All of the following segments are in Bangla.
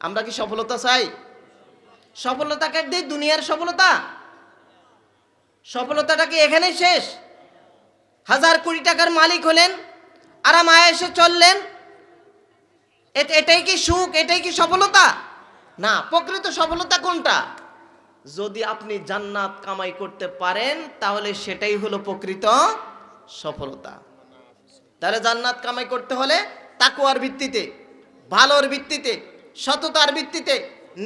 আমরা কি সফলতা চাই? সফলতাকে দিয়ে দুনিয়ার সফলতা? সফলতাটা কি এখানেই শেষ? হাজার কোটি টাকার মালিক হলেন, আরাম আয়েসে চললেন। এট- এটাই কি সুখ? এটাই কি সফলতা? না, প্রকৃত সফলতা কোনটা? যদি আপনি জান্নাত কামাই করতে পারেন, তাহলে সেটাই হলো প্রকৃত সফলতা। তাহলে জান্নাত কামাই করতে হলে তাকুয়ার ভিত্তিতে, ভালোর ভিত্তিতে সততার ভিত্তিতে,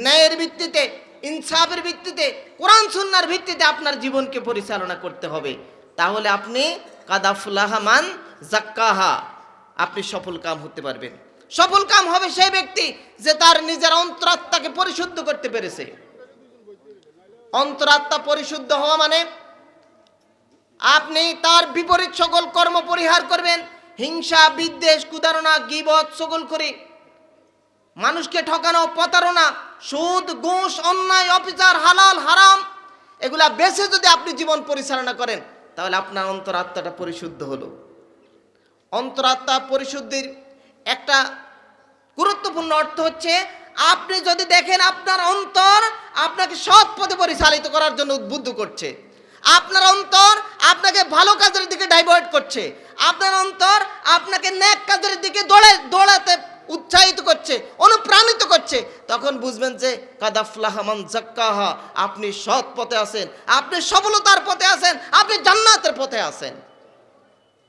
ন্যায়ের ভিত্তিতে, ইনসাফের ভিত্তিতে, কোরআন সুন্নার ভিত্তিতে আপনার জীবনকে পরিচালনা করতে হবে। তাহলে আপনি কাদাফুলাহমান জাক্কাহা, আপনি সফল কাম হতে পারবেন। সফল কাম হবে সেই ব্যক্তি যে তার নিজের অন্তরাত্মাকে পরিশুদ্ধ করতে পেরেছে। অন্তরাত্মা পরিশুদ্ধ হওয়া মানে আপনি তার বিপরীত সকল কর্ম পরিহার করবেন, হিংসা, বিদ্বেষ, কুদারণা, গিবত সকল করে মানুষকে ঠকানো প্রতারণা, সুদ, ঘুষ, অন্যায়, অবিচার, হালাল, হারাম, এগুলা বেছে যদি আপনি জীবন পরিচালনা করেন, তাহলে আপনার অন্তরাত্মাটা পরিশুদ্ধ হলো। অন্তরাত্মা পরিশুদ্ধির একটা গুরুত্বপূর্ণ অর্থ হচ্ছে, আপনি যদি দেখেন আপনার অন্তর আপনাকে সৎ পথে পরিচালিত করার জন্য উদ্বুদ্ধ করছে, আপনার অন্তর আপনাকে ভালো কাজের দিকে ডাইভার্ট করছে, আপনার অন্তর আপনাকে ন্যাক কাজের দিকে দৌড়ে দৌড়াতে উৎসাহিত করছে অনুপ্রাণিত করছে তখন বুঝবেন যে কাদাফলাহমান জাক্কাহা আপনি সৎ পথে আছেন, আপনি সফলতার পথে আছেন, আপনি জান্নাতের পথে আছেন।